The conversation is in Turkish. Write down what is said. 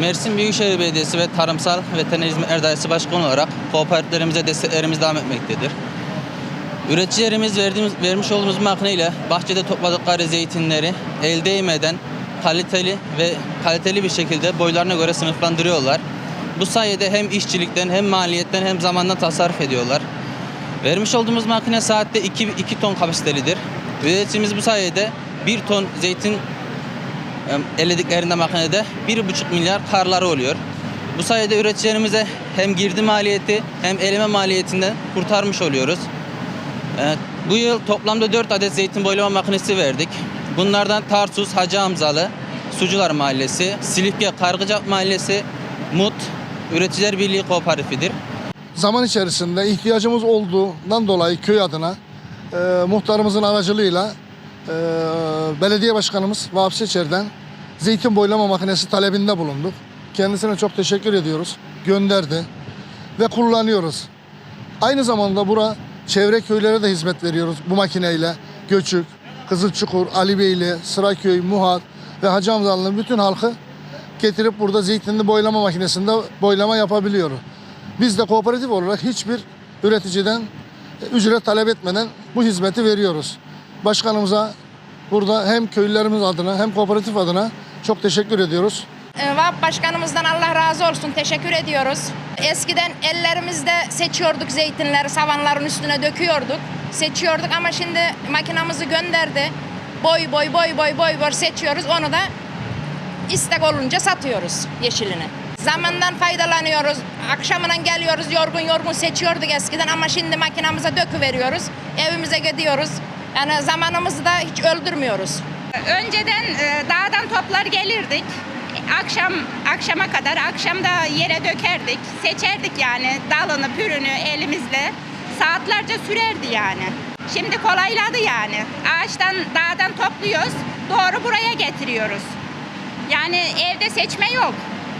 Mersin Büyükşehir Belediyesi ve Tarımsal Veteriner Hizmetler Dairesi Başkanı olarak kooperatiflerimize desteklerimiz devam etmektedir. Üreticilerimiz verdiğimiz, vermiş olduğumuz makineyle bahçede topladıkları zeytinleri el değmeden kaliteli ve kaliteli bir şekilde boylarına göre sınıflandırıyorlar. Bu sayede hem işçilikten hem maliyetten hem zamandan tasarruf ediyorlar. Vermiş olduğumuz makine saatte 2, 2 ton kapasitelidir. Üreticimiz bu sayede 1 ton zeytin em, ellediklerinde makinede 1,5 milyar karları oluyor. Bu sayede üreticilerimize hem girdi maliyeti hem eleme maliyetinden kurtarmış oluyoruz. Evet, bu yıl toplamda 4 adet zeytin boylama makinesi verdik. Bunlardan Tarsus, Hacı Hamzalı, Sucular Mahallesi, Silifke, Kargıcak Mahallesi, MUT, Üreticiler Birliği Kooperatifidir. zaman içerisinde ihtiyacımız olduğundan dolayı köy adına e, muhtarımızın aracılığıyla e, belediye başkanımız Vahap Seçer'den zeytin boylama makinesi talebinde bulunduk. Kendisine çok teşekkür ediyoruz. Gönderdi ve kullanıyoruz. Aynı zamanda bura çevre köylere de hizmet veriyoruz bu makineyle. Göçük, Kızılçukur, Alibeyli, Sıraköy, Muhat ve Hacı Hamzalı'nın bütün halkı getirip burada zeytinli boylama makinesinde boylama yapabiliyor. Biz de kooperatif olarak hiçbir üreticiden ücret talep etmeden bu hizmeti veriyoruz. Başkanımıza burada hem köylülerimiz adına hem kooperatif adına çok teşekkür ediyoruz. Ee, VAP başkanımızdan Allah razı olsun. Teşekkür ediyoruz. Eskiden ellerimizde seçiyorduk zeytinleri, savanların üstüne döküyorduk. Seçiyorduk ama şimdi makinamızı gönderdi. Boy boy boy boy boy boy seçiyoruz. Onu da istek olunca satıyoruz yeşilini. Zamandan faydalanıyoruz. Akşamına geliyoruz yorgun yorgun seçiyorduk eskiden ama şimdi makinamıza döküveriyoruz. Evimize gidiyoruz. Yani zamanımızı da hiç öldürmüyoruz. Önceden e, dağdan toplar gelirdik. Akşam akşama kadar akşam da yere dökerdik. Seçerdik yani dalını, pürünü elimizle. Saatlerce sürerdi yani. Şimdi kolayladı yani. Ağaçtan, dağdan topluyoruz. Doğru buraya getiriyoruz. Yani evde seçme yok.